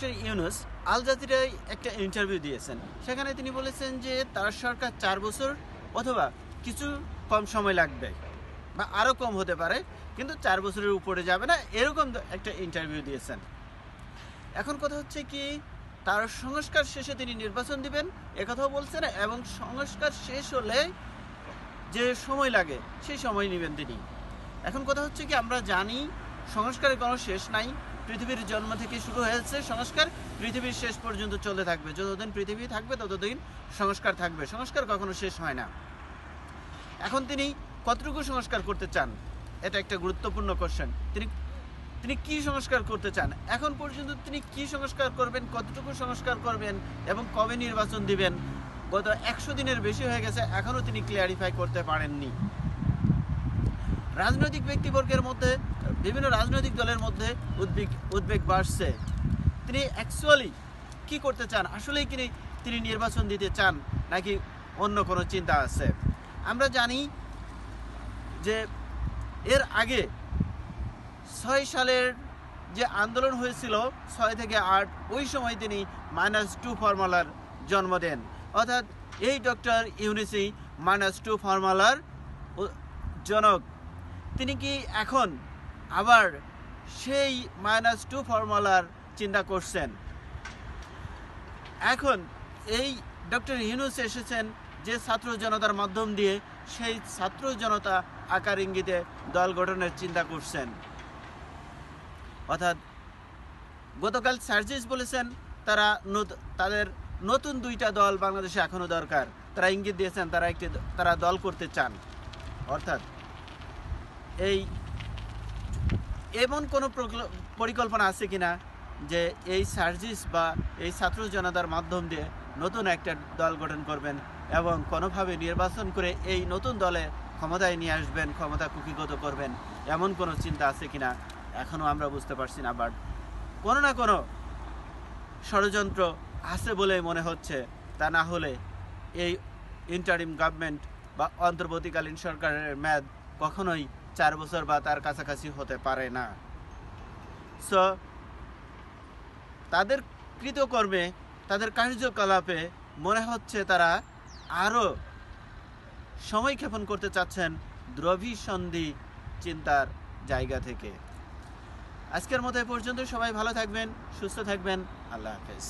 Doctor Yunus আল জাজিরায় একটা interview দিয়েছেন। সেখানে তিনি বলেছেন যে তার সরকার চার বছর অথবা কিছু কম সময় লাগবে বা আরও কম হতে পারে, কিন্তু চার বছরের উপরে যাবে না, এরকম একটা ইন্টারভিউ দিয়েছেন। এখন কথা হচ্ছে কি, তার সংস্কার শেষে তিনি নির্বাচন দিবেন একথাও বলছেন, এবং সংস্কার শেষ হলে যে সময় লাগে, সেই সময় নেবেন তিনি। এখন কথা হচ্ছে কি, আমরা জানি সংস্কারের কোনো শেষ নাই পৃথিবীর জন্ম থেকে শুরু হয়েছে সংস্কার, পৃথিবীর শেষ পর্যন্ত চলে থাকবে। যতদিন পৃথিবী থাকবে, ততদিন সংস্কার থাকবে। সংস্কার কখনো শেষ হয় না। এখন তিনি কতটুকু সংস্কার করতে চান? এটা একটা গুরুত্বপূর্ণ কোশ্চেন তিনি তিনি কি সংস্কার করতে চান? এখন পর্যন্ত তিনি কি সংস্কার করবেন, কতটুকু সংস্কার করবেন, এবং কবে নির্বাচন দিবেন? গত একশো দিনের বেশি হয়ে গেছে এখনও তিনি ক্লিয়ারিফাই করতে পারেননি। রাজনৈতিক ব্যক্তিবর্গের মধ্যে, বিভিন্ন রাজনৈতিক দলের মধ্যে উদ্বেগ উদ্বেগ বাড়ছে। তিনি অ্যাকচুয়ালি কি করতে চান? আসলেই কি তিনি নির্বাচন দিতে চান নাকি অন্য কোনো চিন্তা আছে? আমরা জানি যে এর আগে ছয় সালের যে আন্দোলন হয়েছিল, ছয় থেকে আট, ওই সময় তিনি মাইনাস টু ফর্মুলার জন্ম দেন। অর্থাৎ এই ডক্টর ইউনিসি মাইনাস টু ফর্মুলার জনক। তিনি কি এখন আবার সেই মাইনাস টু ফর্মুলার চিন্তা করছেন? এখন এই ডক্টর ইউনুস এসেছেন যে ছাত্র জনতার মাধ্যম দিয়ে সেই ছাত্র জনতা আকার ইঙ্গিতে দল গঠনের চিন্তা করছেন। অর্থাৎ গতকাল সার্জিস বলেছেন তারা তাদের নতুন দুইটা দল বাংলাদেশে এখনও দরকার। তারা ইঙ্গিত দিয়েছেন তারা একটি তারা দল করতে চান। অর্থাৎ এই এমন কোনো প্রকল- পরিকল্পনা আছে কিনা যে এই সার্জিস বা এই ছাত্র জনতার মাধ্যম দিয়ে নতুন একটা দল গঠন করবেন এবং কোনোভাবে নির্বাচন করে এই নতুন দলে ক্ষমতায় নিয়ে আসবেন, ক্ষমতা কুকিগত করবেন, এমন কোনো চিন্তা আছে কিনা এখনও আমরা বুঝতে পারছি না বাট কোনো না কোনো ষড়যন্ত্র আছে বলে মনে হচ্ছে। তা না হলে এই ইন্টারিম গভর্নমেন্ট বা অন্তর্বর্তীকালীন সরকারের মেয়াদ কখনোই চার বছর বা তার কাছাকাছি হতে পারে না। সো তাদের কৃতকর্মে, তাদের কার্যকলাপে মনে হচ্ছে তারা আরও সময় ক্ষেপণ করতে চাচ্ছেন দ্রবিসন্ধি চিন্তার জায়গা থেকে। আজকের মতো পর্যন্ত সবাই ভালো থাকবেন, সুস্থ থাকবেন, আল্লাহ হাফেজ।